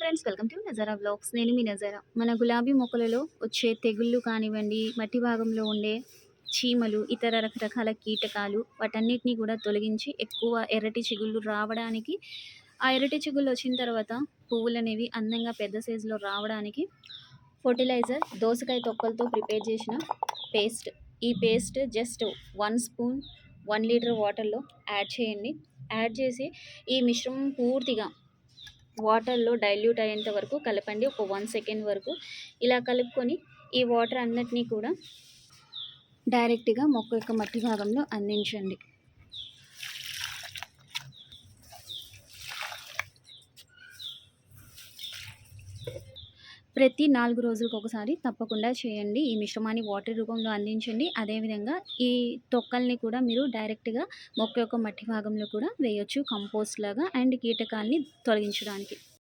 Friends welcome to Nazara blogs నేను మీ నజారా. మన గులాబీ మొక్కలలో వచ్చే తెగుళ్ళు కానివ్వండి మట్టి భాగంలో ఉండే చీమలు ఇతర రకరకాల కీటకాలు వాటన్నిటిని కూడా తొలగించి ఎక్కువ ఎర్రటి చిగుళ్ళు రావడానికి ఆ ఎర్రటి చిగుళ్ళు వచ్చిన తర్వాత పువ్వులు అనేవి అందంగా పెద్ద సైజులో రావడానికి ఫర్టిలైజర్ దోసకాయ తొక్కలతో ప్రిపేర్ చేసిన పేస్ట్ ఈ paste just one spoon one litre వాటర్లో యాడ్ చేయండి. యాడ్ చేసి ఈ మిశ్రమం పూర్తిగా వాటర్లో డైల్యూట్ అయ్యేంత వరకు కలపండి ఒక వన్ సెకండ్ వరకు. ఇలా కలుపుకొని ఈ వాటర్ అన్నిటినీ కూడా డైరెక్ట్గా మొక్క యొక్క మట్టి భాగంలో అందించండి. ప్రతి నాలుగు రోజులకు ఒకసారి తప్పకుండా చేయండి. ఈ మిశ్రమాన్ని వాటర్ రూపంలో అందించండి. అదేవిధంగా ఈ తొక్కల్ని కూడా మీరు డైరెక్ట్గా మొక్క యొక్క మట్టి భాగంలో కూడా వేయొచ్చు. కంపోస్ట్ లాగా అండ్ కీటకాల్ని తొలగించడానికి.